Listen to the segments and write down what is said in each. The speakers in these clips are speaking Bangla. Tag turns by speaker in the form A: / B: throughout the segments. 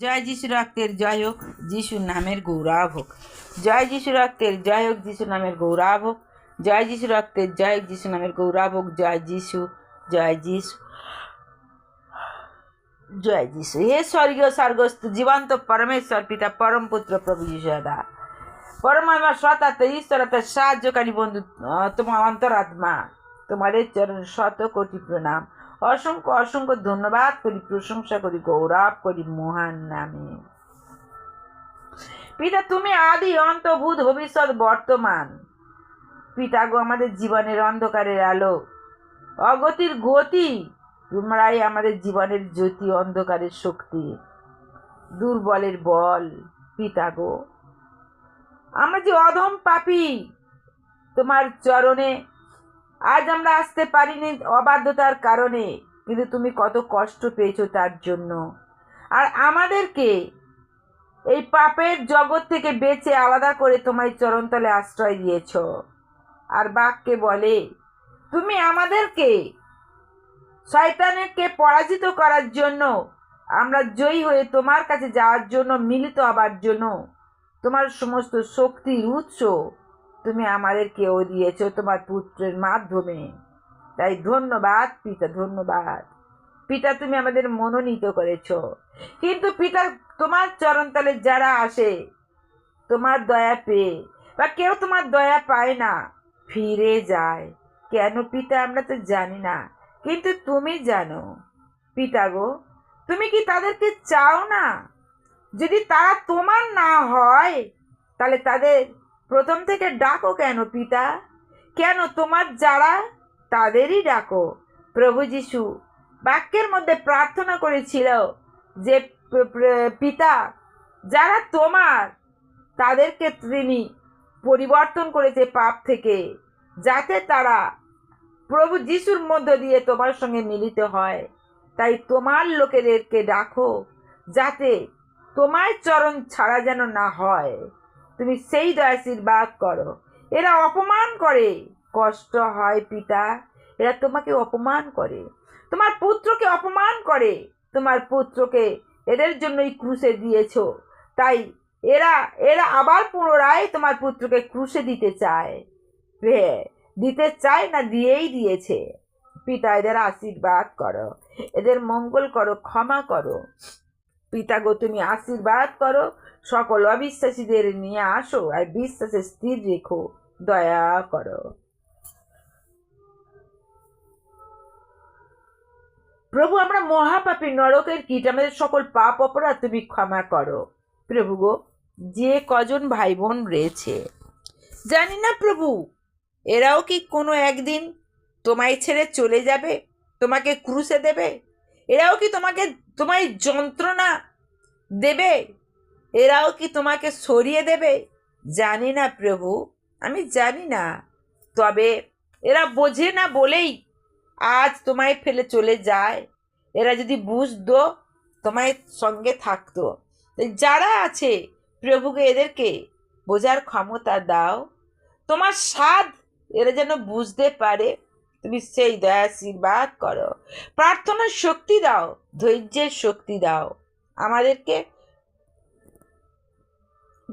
A: জয় যিশু রক্তের জয় হোক যিশু নামের গৌরব হোক। জয় যিশু রক্তের জয় হোক যিশু নামের গৌরব হোক। জয় যিশু রক্তের জয় হোক যিশু নামের গৌরব হোক। জয় যিশু জয় যিশু জয় যিশু। হে স্বর্গীয়, স্বর্গস্থ, জীবন্ত পরমেশ্বর, পিতা, পরম পুত্র, প্রভু যিশু দাদা। পরমাত্মা সত্তা ঈশ্বরতা সাহায্যকারী বন্ধু তোমার অন্তরাত্মা। তোমাদের চরণ শত কোটি প্রণাম। অসংখ্য অসংখ্য ধন্যবাদ করি, প্রশংসা করি, গৌরব করি মহান নামে। পিতা, তুমি আদি অন্ত ভূত ভবিষ্যৎ, বর্তমান। পিতা গো, আমাদের জীবনের অন্ধকারের আলো, অগতির গতি, তোমরাই আমাদের জীবনের জ্যোতি, অন্ধকারের শক্তি, দুর্বলের বল, পিতা গো। আমরা যে অধম পাপি, তোমার চরণে আজ আমরা আসতে পারিনি অবাধ্যতার কারণে, কিন্তু তুমি কত কষ্ট পেয়েছ তার জন্য। আর আমাদেরকে এই পাপের জগৎ থেকে বেঁচে আলাদা করে তোমায় চরণতলে আশ্রয় দিয়েছ। আর বাক্যে বলে, তুমি আমাদেরকে শয়তানেরকে পরাজিত করার জন্য, আমরা জয়ী হয়ে তোমার কাছে যাওয়ার জন্য মিলিত হবার জন্য তোমার সমস্ত শক্তির উৎস তুমি আমাদেরকেও দিয়েছ তোমার পুত্রের মাধ্যমে। তাই ধন্যবাদ, পিতা ধন্যবাদ। পিতা, তুমি আমাদের মনোনীত করেছ। কিন্তু পিতা তোমার চরণতলে যারা আসে, তোমার দয়া পেয়ে বা কেউ তোমার দয়া পায় না, ফিরে যায়। কেন পিতা, আমরা তো জানি না, কিন্তু তুমি জানো। পিতা গো, তুমি কি তাদেরকে চাও না? যদি তারা তোমার না হয়, তাহলে তাদের প্রথম থেকে ডাকো কেন, পিতা? কেন তোমার যারা তাদেরই ডাকো? প্রভু যিশু, বাক্যের মধ্যে প্রার্থনা করেছিল যে পিতা, যারা তোমার, তাদেরকে তিনি পরিবর্তন করেছে পাপ থেকে, যাতে তারা প্রভু যিশুর মধ্য দিয়ে তোমার সঙ্গে মিলিত হয়। তাই তোমার লোকেদেরকে ডাকো, যাতে তোমার চরণ ছাড়া যেন না হয়। তুমি সেই আশীর্বাদ করো। এরা অপমান করে। কষ্ট হয় পিতা, এরা তোমাকে অপমান করে। তোমার পুত্রকে অপমান করে। তোমার পুত্রকে এদের জন্যই ক্রুশে দিয়েছ। তাই এরা এরা আবার পুনরায় তোমার পুত্রকে ক্রুশে দিতে চায়। দিতে চায় না দিয়েই দিয়েছে। পিতা, এদের আশীর্বাদ করো। এদের মঙ্গল করো, ক্ষমা করো। পিতা গো তুমি আশীর্বাদ করো। সকল অবিশ্বাসীদের নিয়ে আসো আর বিশ্বাসে স্থির রেখো, দয়া করো। প্রভু, আমরা মহাপাপী নরকের কীট, আমাদের সকল পাপ অপরাধ তুমি ক্ষমা করো। প্রভু গো, যে কজন ভাই বোন রয়েছে, জানি না প্রভু, এরাও কি কোনো একদিন তোমায় ছেড়ে চলে যাবে, তোমাকে ক্রুশে দেবে? এরাও কি তোমাকে তোমায় যন্ত্রণা দেবে? এরাও কি তোমাকে সরিয়ে দেবে? জানি না প্রভু, আমি জানি না। তবে এরা বোঝে না বলেই আজ তোমায় ফেলে চলে যায়। এরা যদি বুঝতো, তোমায় সঙ্গে থাকতো। যারা আছে প্রভুকে এদেরকে বোঝার ক্ষমতা দাও। তোমার স্বাদ এরা যেন বুঝতে পারে। তুমি সেই দয়া আশীর্বাদ করো। প্রার্থনার শক্তি দাও, ধৈর্যের শক্তি দাও। আমাদেরকে,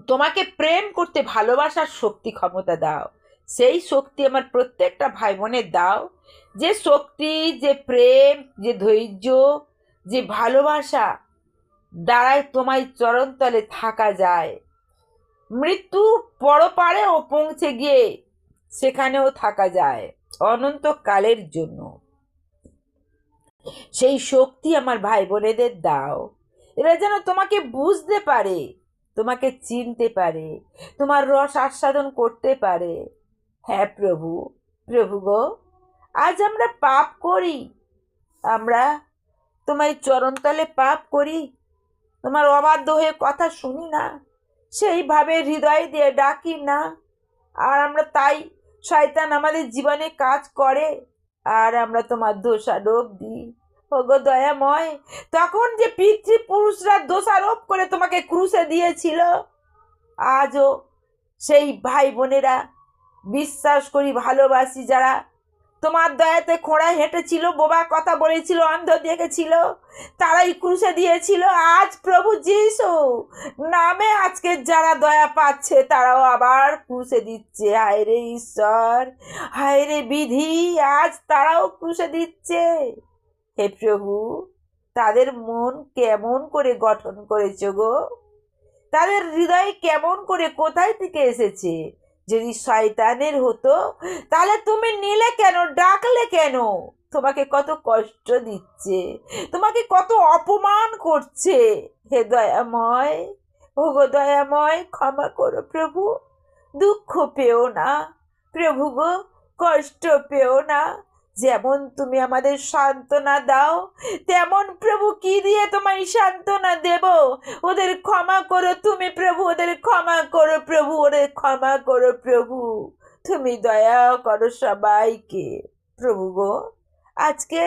A: তোমাকে প্রেম করতে ভালোবাসার শক্তি ক্ষমতা দাও। সেই শক্তি আমার প্রত্যেকটা ভাই বোনের দাও। যে শক্তি, যে প্রেম, যে ধৈর্য, যে ভালোবাসা দ্বারাই তোমায় চরণতলে থাকা যায়। মৃত্যু পরপারেও পৌঁছে গিয়ে সেখানেও থাকা যায়। অনন্তকালের জন্য। সেই শক্তি আমার ভাই বোনেদের দাও। এরা যেন তোমাকে বুঝতে পারে, তোমাকে চিনতে পারে, তোমার রস আস্বাদন করতে পারে। হ্যাঁ প্রভু প্রভু গো, আজ আমরা পাপ করি। আমরা তোমার চরণতলে পাপ করি। তোমার অবাধ্য হয়ে কথা শুনি না, সেইভাবে হৃদয় দিয়ে ডাকি না। আর আমরা তাই শয়তান আমাদের জীবনে কাজ করে, আর আমরা তোমার দোষারোপ দিই। ওগো দয়াময়, তখন যে পিতৃপুরুষরা দোষারোপ করে তোমাকে ক্রুশে দিয়েছিল, আজও সেই ভাই বোনেরা বিশ্বাস করি ভালোবাসি যারা তোমার দয়াতে খোঁড়া হেঁটেছিল, বোবা কথা বলেছিল, অন্ধ দেখেছিল, তারাই ক্রুশে দিয়েছিল। আজ প্রভু যিশু নামে আজকে যারা দয়া পাচ্ছে, তারাও আবার ক্রুশে দিচ্ছে। হায় রে ঈশ্বর, হায় রে বিধি, আজ তারাও ক্রুশে দিচ্ছে। হে প্রভু, তাদের মন কেমন করে গঠন করেছ গো? তাদের হৃদয় কেমন করে কোথায় থেকে এসেছে? যদি শয়তানের হতো, তাহলে তুমি নিলে কেন? ডাকলে কেন? তোমাকে কত কষ্ট দিচ্ছে, তোমাকে কত অপমান করছে। হে দয়াময় ও গো দয়াময়, ক্ষমা করো প্রভু। দুঃখ পেও না, প্রভু গো, কষ্ট পেও না। যেমন তুমি আমাদের সান্ত্বনা দাও, তেমন প্রভু কি দিয়ে তোমায় সান্ত্বনা দেব? ওদের ক্ষমা করো তুমি প্রভু, ওদের ক্ষমা করো প্রভু, ওদের ক্ষমা করো প্রভু। তুমি দয়া করো সবাইকে। প্রভু গো, আজকে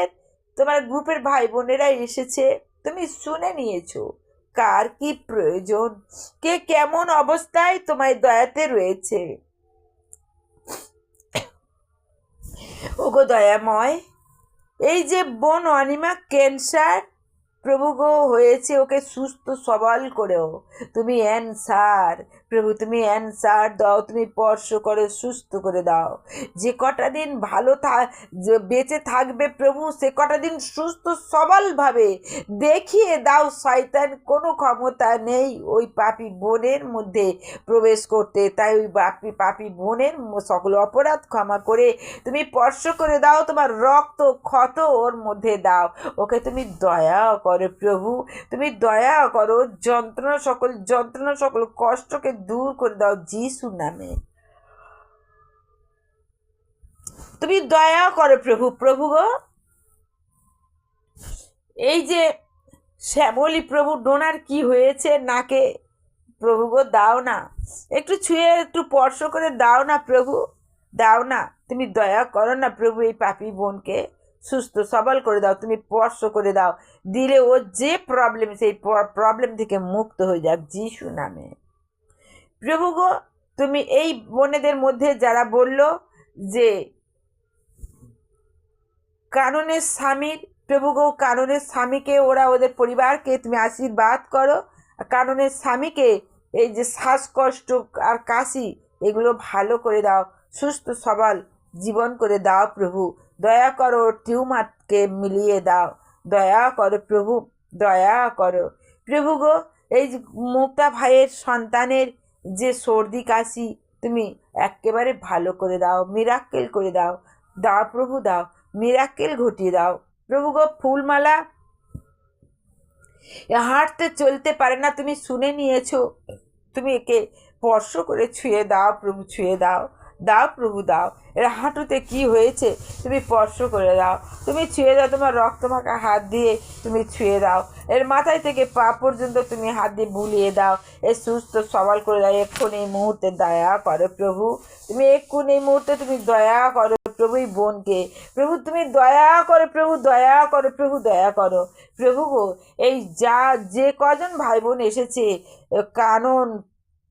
A: তোমার গ্রুপের ভাই বোনেরা এসেছে, তুমি শুনে নিয়েছো। কার কি প্রয়োজন? কে কেমন অবস্থায় তোমায় দয়াতে রয়েছে? ওগো দয়াময়, এই যে বোন অনিমা ক্যান্সার, প্রভুগ হয়েছে ওকে সুস্থ সবল করেও। তুমি অ্যান্সার প্রভু, তুমি অ্যান্সার দাও, তুমি স্পর্শ করে, সুস্থ করে দাও। যে কটা দিন ভালো যে বেঁচে থাকবে প্রভু, সে কটা দিন সুস্থ সবলভাবে দেখিয়ে দাও, শয়তান কোনো ক্ষমতা নেই ওই পাপি বোনের মধ্যে প্রবেশ করতে। তাই ওই পাপি পাপি বোনের সকল অপরাধ ক্ষমা করে তুমি স্পর্শ করে দাও, তোমার রক্ত ক্ষত ওর মধ্যে দাও। ওকে তুমি দয়া করো প্রভু, তুমি দয়া করো, যন্ত্রণা সকল যন্ত্রণা সকল কষ্টকে দূর করে দাও যিশু নামে। তুমি দয়া করো প্রভু প্রভু গো। এই যে শ্যামলী প্রভু, ডোনার কি হয়েছে নাকে? প্রভু গো, দাও না। একটু ছুঁয়ে, একটু স্পর্শ করে দাও না প্রভু, দাও না। তুমি দয়া করো না প্রভু, এই পাপি বোনকে। সুস্থ, সবল করে দাও, তুমি স্পর্শ করে দাও। দিলে ওর যে প্রবলেম সেই প্রবলেম থেকে মুক্ত হয়ে যাক, যিশু নামে। প্রভু গো তুমি এই বোনেদের মধ্যে যারা বলল যে কাননের স্বামীর প্রভু গো কাননের স্বামীকে, ওরা ওদের পরিবারকে তুমি আশীর্বাদ করো। কাননের স্বামীকে এই যে শ্বাসকষ্ট আর কাশি, এগুলো ভালো করে দাও, সুস্থ সবল জীবন করে দাও প্রভু। দয়া করো টিউমারকে মিলিয়ে দাও। দয়া করো প্রভু, দয়া করো। প্রভু গো এই মুক্তা ভাইয়ের সন্তানের যে সর্দি কাশি তুমি একেবারে ভালো করে দাও মিরাক্কেল করে দাও দাও প্রভু দাও মিরাক্কেল ঘটিয়ে দাও। প্রভু গো, ফুলমালা হাঁটতে চলতে পারে না, তুমি শুনে নিয়েছো। তুমি একে স্পর্শ করে ছুঁয়ে দাও, প্রভু ছুঁয়ে দাও। দাও প্রভু, দাও। এর হাঁটুতে কি হয়েছে? তুমি স্পর্শ করে দাও। তুমি ছুঁয়ে দাও তোমার রক্ত মাখা হাত দিয়ে, তুমি ছুঁয়ে দাও। এর মাথায় থেকে পা পর্যন্ত তুমি হাত দিয়ে বুলিয়ে দাও। এ সুস্থ সবল করে দাও, এক্ষুনি এই মুহূর্তে দয়া করো প্রভু। তুমি এক্ষুনি এই মুহূর্তে তুমি দয়া করো প্রভু এই বোনকে। প্রভু, তুমি দয়া করো প্রভু, দয়া করো প্রভু, দয়া করো। প্রভু গো, এই যা, যে কজন ভাই বোন এসেছে, কানন,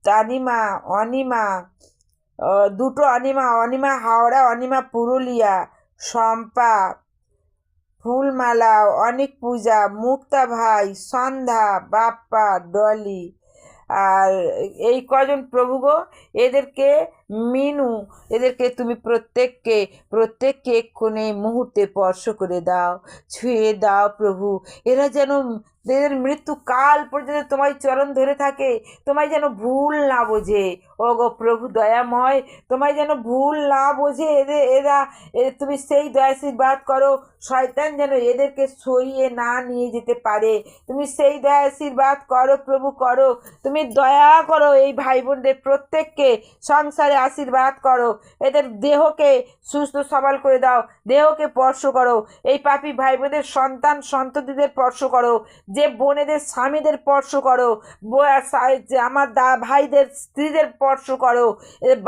A: তানিমা, অনিমা দুটো অনিমা অনিমা হাওড়া অনিমা পুরুলিয়া, শম্পা, ফুলমালা, অনেক পূজা, মুক্তা ভাই, সন্ধ্যা, বাপ্পা, ডলি। আর এই কজন প্রভু গো, এদেরকে মিনু, এদেরকে তুমি প্রত্যেককে প্রত্যেককে এক্ষণে মুহূর্তে স্পর্শ করে দাও, ছুঁয়ে দাও প্রভু। এরা যেন এদের মৃত্যু কাল পর্যন্ত তোমায় চরণ ধরে থাকে, তোমায় যেন ভুল না বোঝে। ও গো প্রভু দয়াময়, তোমায় যেন ভুল না বোঝে এদের এরা তুমি সেই দয়াশীর্বাদ করো, শয়তান যেন এদেরকে সরিয়ে না নিয়ে যেতে পারে। তুমি সেই দয়া আশীর্বাদ করো, প্রভু করো। তুমি দয়া করো এই ভাই বোনদের প্রত্যেককে, সংসারে আশীর্বাদ করো। এদের দেহকে সুস্থ সবল করে দাও। দেহকে স্পর্শ করো। এই পাপি ভাই বোনদের সন্তান সন্ততিদের স্পর্শ করো। যে বোনেদের স্বামীদের স্পর্শ করো। যে আমার দা ভাইদের স্ত্রীদের স্পর্শ করো।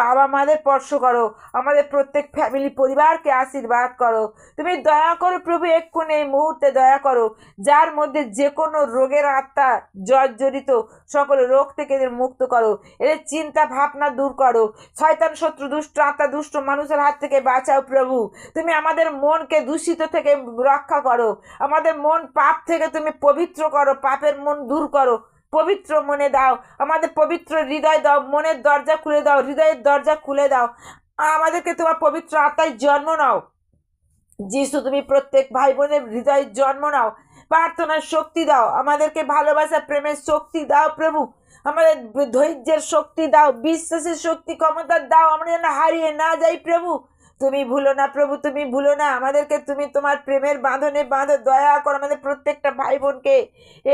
A: বাবা মাদের স্পর্শ করো। আমাদের প্রত্যেক ফ্যামিলি পরিবারকে আশীর্বাদ করো। তুমি দয়া করো প্রভু, এক্ষুনি এই মুহূর্তে দয়া করো। যার মধ্যে যে কোনো রোগের আত্মা জর্জরিত, সকল রোগ থেকে এদের মুক্ত করো। এদের চিন্তা ভাবনা দূর করো। শয়তান, শত্রু, দুষ্ট, আত্মা, দুষ্ট মানুষের হাত থেকে বাঁচাও প্রভু। তুমি আমাদের মনকে দূষিত থেকে রক্ষা করো। আমাদের মন পাপ থেকে তুমি পবিত্র করো, পাপের মন দূর করো। পবিত্র মনে দাও। আমাদের পবিত্র হৃদয় দাও, মনের দরজা খুলে দাও, হৃদয়ের দরজা খুলে দাও। আমাদেরকে তোমার পবিত্র আত্মায় জন্ম নাও। যিশু, তুমি প্রত্যেক ভাই বোনের হৃদয়ের জন্ম নাও। প্রার্থনার শক্তি দাও। আমাদেরকে ভালোবাসা, প্রেমের শক্তি দাও প্রভু। আমাদের ধৈর্যের শক্তি দাও। বিশ্বাসের শক্তি, ক্ষমতা দাও। আমরা যেন হারিয়ে না যাই প্রভু। তুমি ভুলো না প্রভু, তুমি ভুলো না। আমাদেরকে তুমি তোমার প্রেমের বাঁধনে বাঁধো, দয়া করো আমাদের প্রত্যেকটা ভাই বোনকে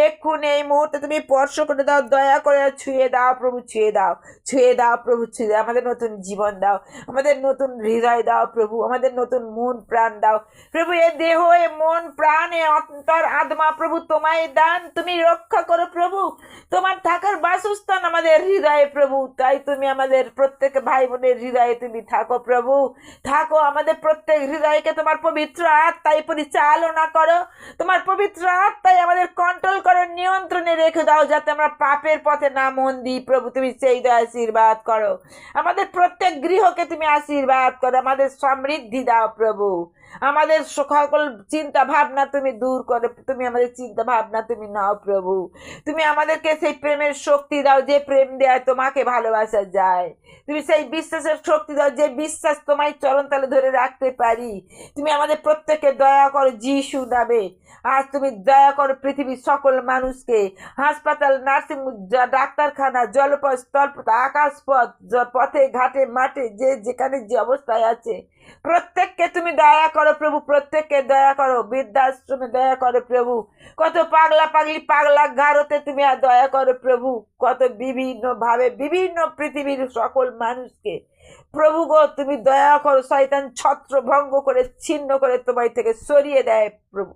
A: এক্ষুনি এই মুহূর্তে তুমি স্পর্শ করে দাও, দয়া করে ছুঁয়ে দাও প্রভু, ছুঁয়ে দাও ছুঁয়ে দাও প্রভু, ছুঁয়ে দাও। আমাদের নতুন জীবন দাও, আমাদের নতুন হৃদয় দাও প্রভু, আমাদের নতুন মন প্রাণ দাও। প্রভু, এ দেহ, এ মন, প্রাণ, এ অন্তর, আত্মা প্রভু, তোমায় দান, তুমি রক্ষা করো প্রভু। তোমার থাকার বাসস্থান আমাদের হৃদয়ে প্রভু, তাই তুমি আমাদের প্রত্যেক ভাই বোনের হৃদয়ে তুমি থাকো প্রভু। থাকো, আমাদের প্রত্যেক হৃদয়কে তোমার পবিত্র আত্মায় পরিচালনা করো। তোমার পবিত্র আত্মায় আমাদের কন্ট্রোল করো, নিয়ন্ত্রণে রেখে দাও, যাতে আমরা পাপের পথে না মন দিই। প্রভু, তুমি সেই আশীর্বাদ করো। আমাদের প্রত্যেক গৃহকে তুমি আশীর্বাদ করো, আমাদের সমৃদ্ধি দাও প্রভু। আমাদের সকল চিন্তা ভাবনা তুমি দূর করো। তুমি আমাদের চিন্তা ভাবনা তুমি নাও প্রভু। তুমি আমাদেরকে সেই প্রেমের শক্তি দাও যে প্রেম দেয় তোমাকে ভালোবাসা যায়। তুমি সেই বিশ্বাসের শক্তি দাও যে বিশ্বাস তোমায় চরণ তালে ধরে রাখতে পারি। তুমি আমাদের প্রত্যেককে দয়া করো যিশু নামে। আজ তুমি দয়া করো পৃথিবীর সকল মানুষকে। হাসপাতাল, নার্সিং ডাক্তারখানা, জলপথ, স্থলপথ, আকাশপথ পথে, ঘাটে, মাঠে, যে যেখানে যে অবস্থায় আছে। প্রত্যেককে তুমি দয়া করো প্রভু, প্রত্যেককে দয়া করো, বৃদ্ধাশ্রমে দয়া করো প্রভু। কত পাগলা পাগলি পাগলা গারোতে তুমি আর দয়া করো প্রভু। কত বিভিন্ন ভাবে বিভিন্ন পৃথিবীর সকল মানুষকে। প্রভু গো, তুমি দয়া করো, শয়তান ছত্র ভঙ্গ করে, ছিন্ন করে তোমার থেকে সরিয়ে দেয় প্রভু।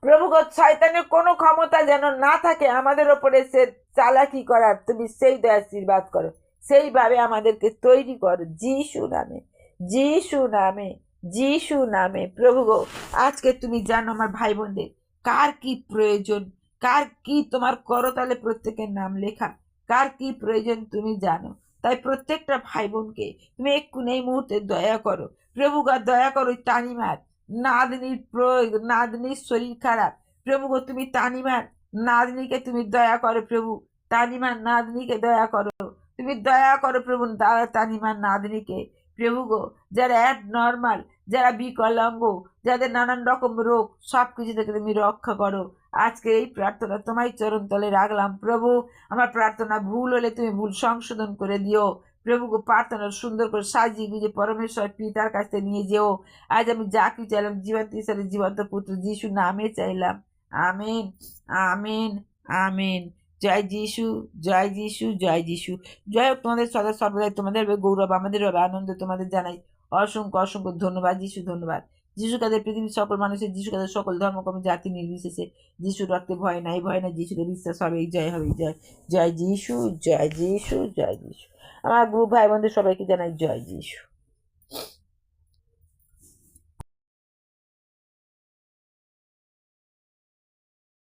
A: প্রভু গো, শয়তানের কোনো ক্ষমতা যেন না থাকে, আমাদের ওপরে সে চালাকি করার। তুমি সেই দয়া আশীর্বাদ করো। সেইভাবে আমাদেরকে তৈরি করো। যিশু নামে যিশু নামে যিশু নামে। প্রভু গো, আজকে তুমি জানো আমার ভাই বোনদের কার কি প্রয়োজন? কার কি তোমার করতালে প্রত্যেকের নাম লেখা? কার কি প্রয়োজন তুমি জানো? তাই প্রত্যেকটা ভাই বোনকে তুমি এক্ষুনি এই মুহূর্তে দয়া করো। প্রভু গা, দয়া করো ওই তানিমার। নাতনির প্রয়োগ, নাতনির শরীর খারাপ। প্রভু গো, তুমি তানিমার নাদনিকে তুমি দয়া করো প্রভু। তানিমার নাদনিকে দয়া করো। তুমি দয়া করো প্রভু দাদা তানিমার নাতনিকে প্রভু গো, যারা অ্যাড নর্মাল যারা বিকলাঙ্গ, যাদের নানান রকম রোগ সব কিছু থেকে তুমি রক্ষা করো। আজকে এই প্রার্থনা তোমায় চরণ তলে রাখলাম। প্রভু, আমার প্রার্থনা ভুল হলে তুমি ভুল সংশোধন করে দিও। প্রভু গো, প্রার্থনা সুন্দর করে সাজিয়ে গুজে পরমেশ্বর পিতার কাছে নিয়ে যেও। আজ আমি যা কি চাইলাম, জীবন্ত ঈশ্বরের জীবন্ত পুত্র যিশু নামে চাইলাম। Amen amen amen. জয় যিশু জয় যিশু জয় যিশু। জয় হোক তোমাদের সদা সর্বদাই, তোমাদের হবে গৌরব, আমাদের হবে আনন্দ, তোমাদের জানাই অসংখ্য অসংখ্য ধন্যবাদ, যিশু ধন্যবাদ। যিশু কাদের পৃথিবীর সকল মানুষের, যিশু কাদের সকল ধর্মকর্ম জাতি নির্বিশেষে যিশুর রক্তে ভয় নাই ভয় নাই যিশুতে বিশ্বাস হবে জয় হবে জয়। জয় যিশু জয় যিশু জয় যিশু। আমার গ্রুপ ভাই বোনদের সবাইকে জানাই জয় যিশু।